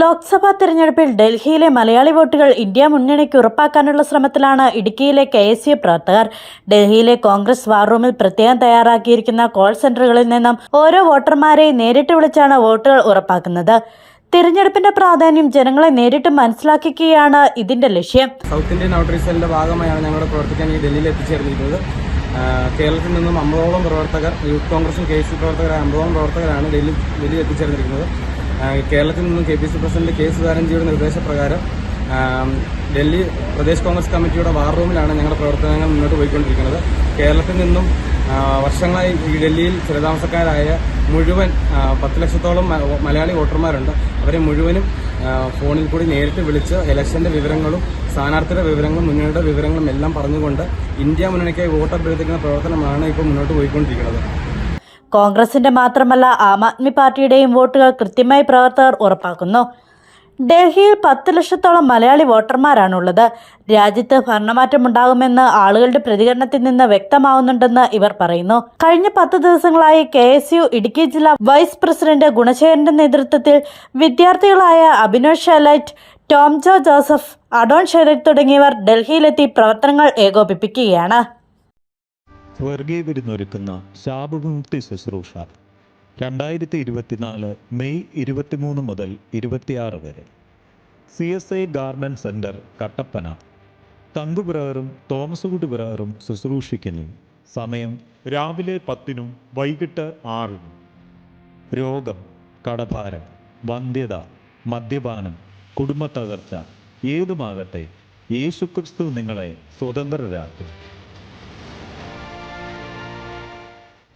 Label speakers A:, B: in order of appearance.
A: ലോക്സഭാ തെരഞ്ഞെടുപ്പിൽ ഡൽഹിയിലെ മലയാളി വോട്ടുകൾ ഇന്ത്യ മുന്നണിക്ക് ഉറപ്പാക്കാനുള്ള ശ്രമത്തിലാണ് ഇടുക്കിയിലെ കെ എസ് യു പ്രവർത്തകർ. ഡൽഹിയിലെ കോൺഗ്രസ് വാർ റൂമിൽ പ്രത്യേകം തയ്യാറാക്കിയിരിക്കുന്ന കോൾ സെന്ററുകളിൽ നിന്നും ഓരോ വോട്ടർമാരെയും നേരിട്ട് വിളിച്ചാണ് വോട്ടുകൾ ഉറപ്പാക്കുന്നത്. തിരഞ്ഞെടുപ്പിന്റെ പ്രാധാന്യം ജനങ്ങളെ നേരിട്ട് മനസ്സിലാക്കിക്കുകയാണ് ഇതിന്റെ ലക്ഷ്യം.
B: സൗത്ത് ഇന്ത്യൻ സെല്ലിന്റെ ഭാഗമായാണ് ഞങ്ങളുടെ പ്രവർത്തിക്കാൻ ഈ ഡൽഹിയിൽ എത്തിച്ചേർന്നിരിക്കുന്നത്. കേരളത്തിൽ നിന്നും അമ്പതോളം പ്രവർത്തകർ യൂത്ത് കോൺഗ്രസും കെ സി പ്രവർത്തകരായ അമ്പതോളം പ്രവർത്തകരാണ് ഡൽഹി ഡൽഹിയിൽ എത്തിച്ചേർന്നിരിക്കുന്നത്. കേരളത്തിൽ നിന്നും K P C president K സുധാരൻജിയുടെ നിർദ്ദേശപ്രകാരം ഡൽഹി പ്രദേശ് കോൺഗ്രസ് കമ്മിറ്റിയുടെ വാർ റൂമിലാണ് ഞങ്ങളുടെ പ്രവർത്തനങ്ങൾ മുന്നോട്ട് പോയിക്കൊണ്ടിരിക്കുന്നത്. കേരളത്തിൽ നിന്നും വർഷങ്ങളായി ഈ ഡൽഹിയിൽ സ്ഥിരതാമസക്കാരായ മുഴുവൻ പത്ത് ലക്ഷത്തോളം മലയാളി വോട്ടർമാരുണ്ട്. അവരെ മുഴുവനും ഫോണിൽ കൂടി നേരിട്ട് വിളിച്ച് ഇലക്ഷന്റെ വിവരങ്ങളും സ്ഥാനാർത്ഥിയുടെ വിവരങ്ങളും മുന്നണിയുടെ വിവരങ്ങളും എല്ലാം പറഞ്ഞുകൊണ്ട് ഇന്ത്യ മുന്നണിക്കായി വോട്ട് അഭ്യർത്ഥിക്കുന്ന പ്രവർത്തനമാണ് ഇപ്പോൾ മുന്നോട്ട് പോയിക്കൊണ്ടിരിക്കുന്നത്.
A: കോൺഗ്രസിന്റെ മാത്രമല്ല ആം ആദ്മി പാർട്ടിയുടെയും വോട്ടുകൾ കൃത്യമായി പ്രവർത്തകർ ഉറപ്പാക്കുന്നു. ഡൽഹിയിൽ പത്ത് ലക്ഷത്തോളം മലയാളി വോട്ടർമാരാണുള്ളത്. രാജ്യത്ത് ഭരണമാറ്റമുണ്ടാകുമെന്ന് ആളുകളുടെ പ്രതികരണത്തിൽ നിന്ന് വ്യക്തമാവുന്നുണ്ടെന്ന് ഇവർ പറയുന്നു. കഴിഞ്ഞ പത്ത് ദിവസങ്ങളായി കെ എസ് യു ഇടുക്കി ജില്ലാ വൈസ് പ്രസിഡന്റ് ഗുണശേഖരന്റെ നേതൃത്വത്തിൽ വിദ്യാർത്ഥികളായ Abhinav Shelite Tom Jo Joseph Adon Shelite തുടങ്ങിയവർ ഡൽഹിയിലെത്തി പ്രവർത്തനങ്ങൾ ഏകോപിപ്പിക്കുകയാണ്.
C: സ്വർഗീയ വിരുന്നൊരുക്കുന്ന ശാപവിമുക്തി ശുശ്രൂഷ. രണ്ടായിരത്തി ഇരുപത്തിനാല് മെയ് ഇരുപത്തിമൂന്ന് മുതൽ ഇരുപത്തിയാറ് വരെ. C S I garden center Kattappana. തങ്കുപിറകറും Thomas Kutty പിറകറും ശുശ്രൂഷിക്കുന്നു. സമയം രാവിലെ പത്തിനും വൈകിട്ട് ആറിനും. രോഗം കടഭാരം വന്ധ്യത മദ്യപാനം കുടുംബത്തകർച്ച ഏതുമാകട്ടെ യേശുക്രിസ്തു നിങ്ങളെ സ്വതന്ത്രരാക്കും.